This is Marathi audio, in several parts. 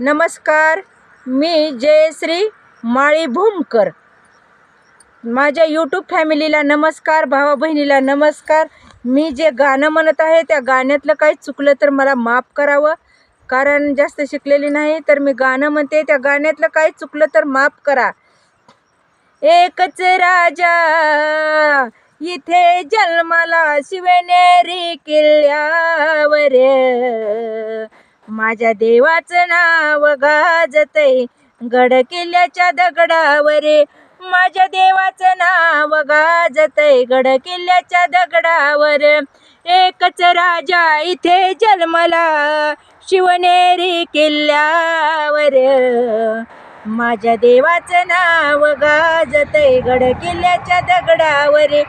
नमस्कार मी जयश्री माळी भूमकर माझ्या यूट्यूब फॅमिलीला नमस्कार भावा बहिणीला नमस्कार. मी जे गाणं म्हणत आहे त्या गाण्यातलं काही चुकलं तर मला माफ करावं. कारण जास्त शिकलेली नाही तर मी गाणं म्हणते त्या गाण्यातलं काही चुकलं तर माफ करा. एकच राजा इथे जन्माला शिवनेरी किल्ल्यावर. माझ्या देवाचं नाव गाजतय. गड किल्ल्याच्या दगडावर माझ्या देवाचं नाव गाजतय. गड किल्ल्याच्या दगडावर एकच राजा इथे जन्मला. शिवनेरी किल्ल्यावर माझ्या देवाचं नाव गाजतय. गड किल्ल्याच्या दगडावर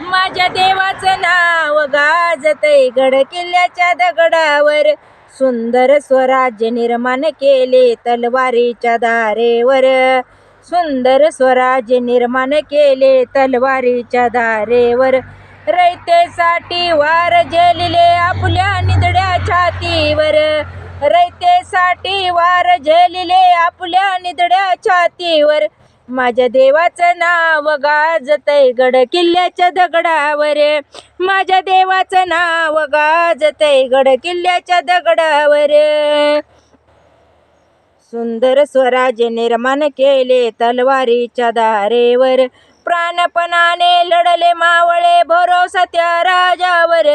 माझ्या देवाचं नाव गाजतय. गड किल्ल्याच्या दगडावर सुंदर स्वराज्य निर्माण केले तलवारीच्या दारेवर. सुंदर स्वराज्य निर्माण केले तलवारीच्या दारेवर. रयतेसाठी वार झेलिले आपल्या निदड्या छातीवर. रयतेसाठी वार झेलिले आपल्या निदड्या छातीवर. माझ्या देवाचं नाव गाजतय गड किल्ल्याच्या दगडावर. माझ्या देवाचं नाव गाजतय गड किल्ल्याच्या दगडावर. सुंदर स्वराज्य निर्माण केले तलवारीच्या दारेवर. प्राणपणाने लढले मावळे भरोसा त्या राजावर.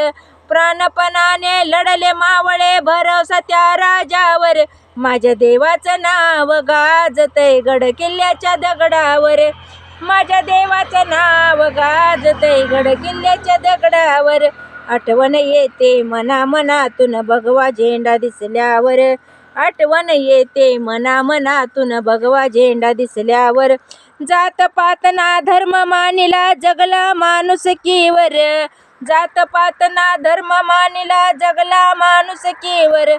प्राणपणाने लढले मावळे भरवसा त्या राजावर. माझ्या देवाचं नाव गाजतय गड किल्ल्याच्या दगडावर. माझ्या देवाचं नाव गाजतय गड किल्ल्याच्या दगडावर. आठवण येते मना मनातून भगवा झेंडा दिसल्यावर. आठवण येते मना मनातून भगवा झेंडा दिसल्यावर. जात पातना धर्म मानिला जगला माणुसकीवर जात पातना धर्म मानिला जगला माणुसकीवर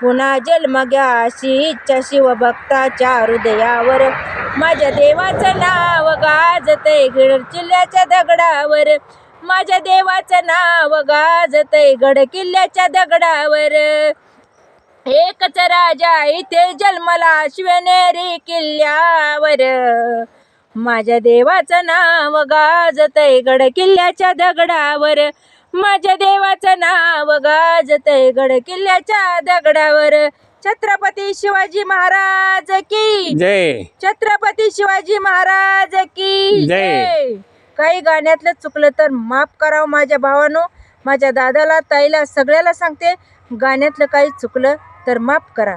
पुन्हा जन्म घ्या अशी इच्छा शिवभक्ताच्या हृदयावर. माझ्या देवाचं नाव गाजतय गड किल्ल्याच्या दगडावर. माझ्या देवाचं नाव गाजतय गड किल्ल्याच्या दगडावर. एकच राजा इथे जन्मला शिवनेरी किल्ल्यावर. माझ्या देवाचं नाव गाजतय गड किल्ल्याच्या दगडावर. माझ्या देवाचं नाव गाजतय गड किल्ल्याच्या दगडावर. छत्रपती शिवाजी महाराज की जय. छत्रपती शिवाजी महाराज की जय. काही गाण्यातलं चुकलं तर माफ करावं माझ्या भावानो. माझ्या दादाला ताईला सगळ्याला सांगते गाण्यातलं काही चुकलं तर माफ करा.